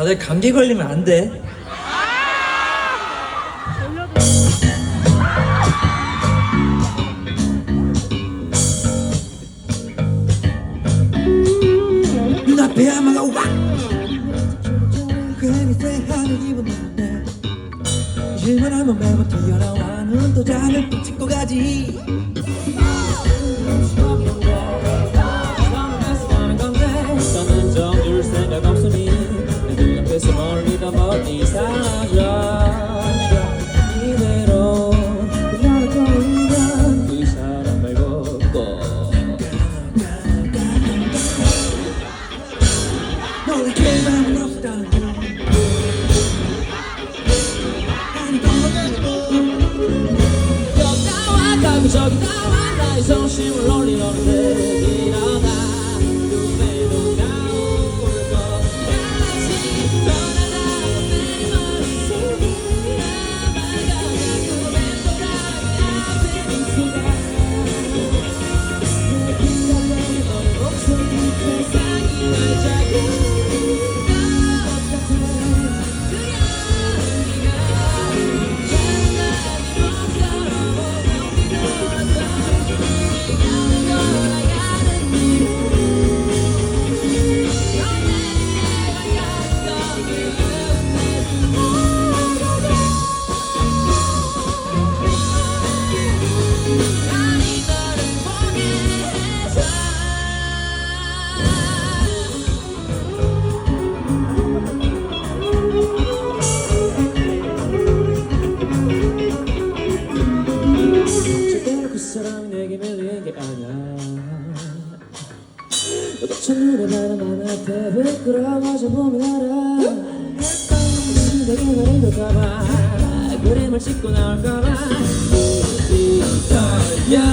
다들 감기 걸리면 안 돼. 눈앞에 아마가 와! 괜히 쎄하는 기분 드는데 질문하면 매번 튀어나와. 눈도 빛 찍고 가지 나와 가고 저기 나와 나의 성심을 사람이 내게 밀리는 게 아니야 너도 첫눈에 바라만 앞에 부끄러워져 보면 알아 내게 말해볼까봐. 그림을 찍고 나올까봐 이터